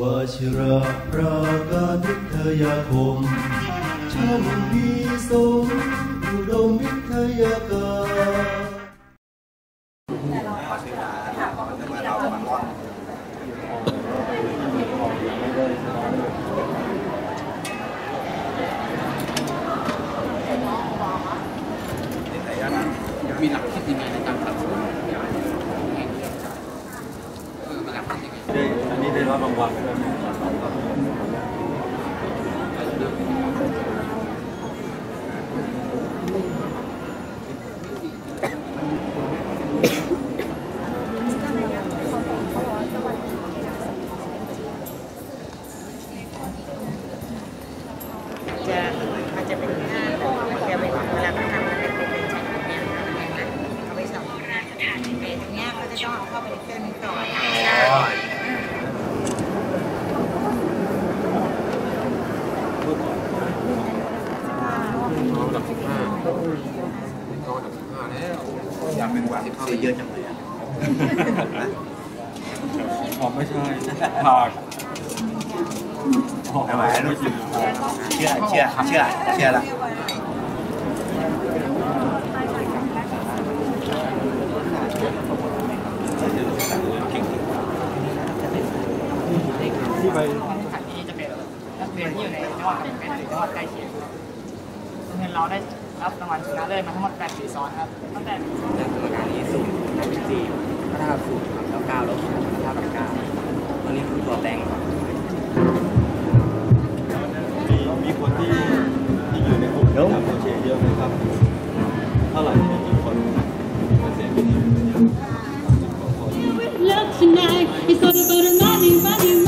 วชิระรากาทิทยาคมช่างพิสมอุดมวิทยาการ มีหลักคิดยังไงในการตัดสินเออมีหลักคิดยังไง ได้อันนี้ได้รับรางวัลจะมันจะเป็นหน้ามันจะเป็นเวลาเขาทำมันจะเป็นชั้นแบบเนี้ยเอาไปส่องหน้าเมตรงเนี้ยเขาจะต้องเอาเข้าไปในเครื่องนี้ก่อนองดับสิบห้าน้องดับสิบห้าแล้ว อยากเป็นวันสิบสี่เยอะจังเลยอะอ๋อไม่ใช่ผากอ๋อไม่ไม่จริงเชื่อเชื่อเชื่อเชื่อละที่ไปอันนี้จะเป็นนักเรียนที่อยู่ในจังหวัดกำแพงเพชรหรือจังหวัดใกล้เคียงโรงเรียนเราได้ รับรางวัลชนะเลิศมาทั้งหมด8ปีซ้อนครับตั้งแต่แต่กรรมการนี้สูงเป็นสี่พระธาตุสูงแล้วเก้าแล้วพระธาตุกับเก้าตัวนี้คือตัวแตงครับมีมีคนที่ที่อยู่ในกลุ่มที่ทำโปรเจกต์เยอะไหมครับเท่าไหร่มีกี่คนมีเปอร์เซ็นต์ที่อยู่เยอะสิบกว่าคน love tonight. It's all about the money, money, money.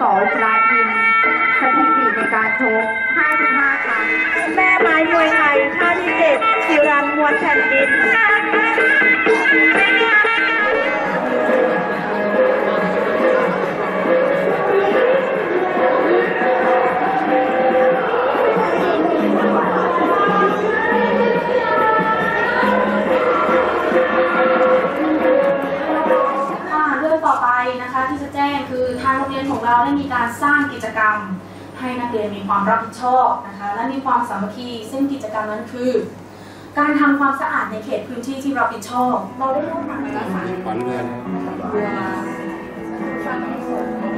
สอชลาทินสถิติในการชก 55 ครั้ง แม่ไม้มวยไทยชาติที่7จิรันมวลแผ่นดิน ให้นักเรียนมีความรับผิดชอบนะคะ และมีความสามัคคี ซึ่งกิจกรรมนั้นคือ การทำความสะอาดในเขตพื้นที่ที่รับผิดชอบ เราได้ร่วมกันกับฝ่ายขวัญเรือนเรือ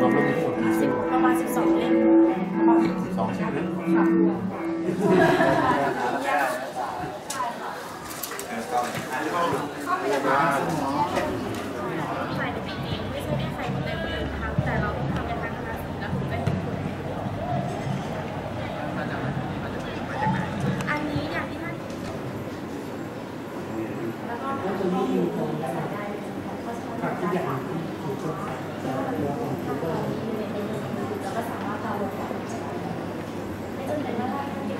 รวมแล้วมีทั้งหมดกี่เส้นประมาณ12เล่มสองใช่ไหมฝ่ แล้วก็ข้อมูลของภาษาได้ของข้อสอบการฝากแล้วก็สามารถดาวน์ลดได้ไม่จำเป็นว่าถ้าท่านเก็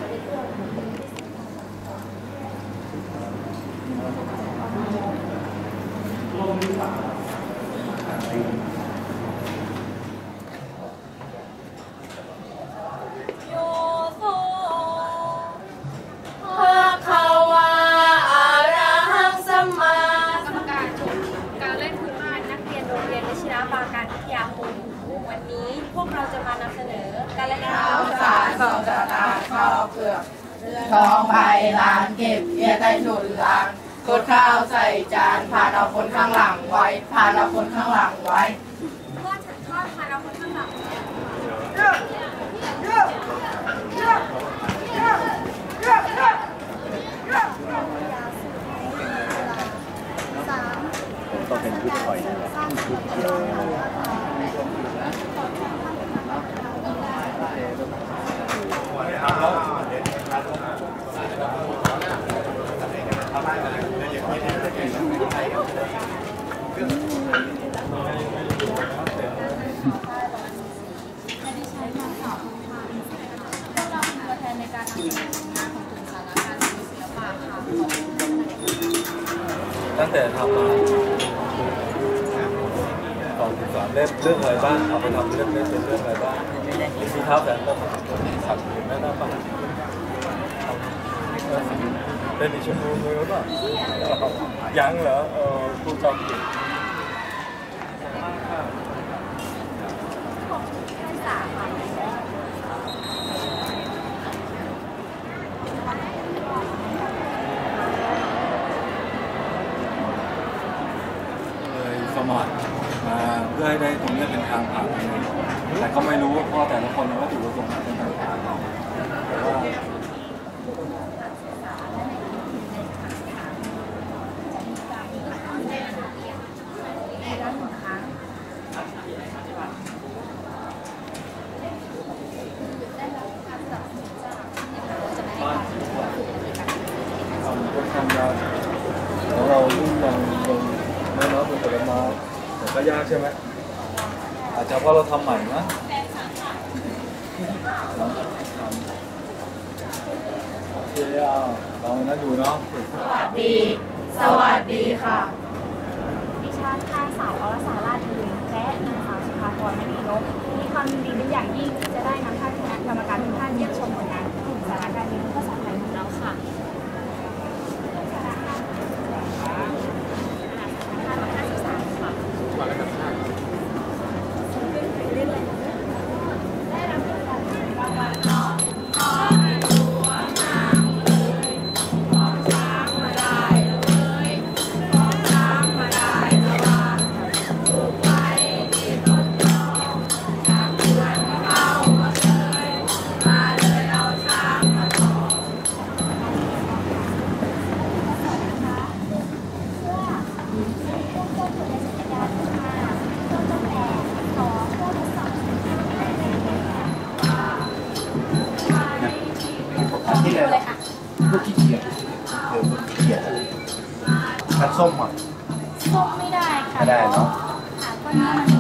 ทรงสถานข้าวเปลือกทองไผ่ล้านเก็บเบี้ยใต้ถุนล้างกดข้าวใส่จานผ่านเอาคนข้างหลังไว้ผ่านเอาคนข้างหลังไว้ทอดทอดผ่านเอาคนข้างหลังเยอะสามต้เป็นชุดคอยนะครับชุดย Thank you. ว่าเล่มเรื่องอะไรบ้างเอาไปทำเรื่องเล่มเป็นเรื่องอะไรบ้างมีเท้าแสนต้นสัตว์อื่นแม่นอนป่ะเป็นดิชมูมือป่ะยังเหรอเออผู้จำผิดเลยสมัครมาเพื่อให้ได้ตรงนี้เป็นทางผ่านแต่ก็ไม่รู้ว่าเพราะแต่ละคนว่าถูกประสงค์เป็นต่างๆแต่ว่าทำก็ทำยาของเราที่ยังยังไม่น้อยเป็นผลไม้แต่ก็ยากใช่ไหม อาจจะเพราะเราทำใหม่นะลองโอเคอะลองนะอยู่เนาะสวัสดี สวัสดีค่ะ ดิฉันนางสาวอรสาราชลืนและนางสาวสุภาพรมณีนกมีความยินดีเป็นอย่างยิ่งที่จะได้นำท่านคณะกรรมการทุกท่านเยี่ยมชมผลงานกลุ่มสาระการเรียนภาษาไทยของเราค่ะ พวกขี้เกียจเออพวกขี้เกียจคัดส้มอะส้มไม่ได้ค่ะไม่ได้เนอะค่ะเพราะนี่มันเป็นเละแล้วพอเรากดน้ำมัน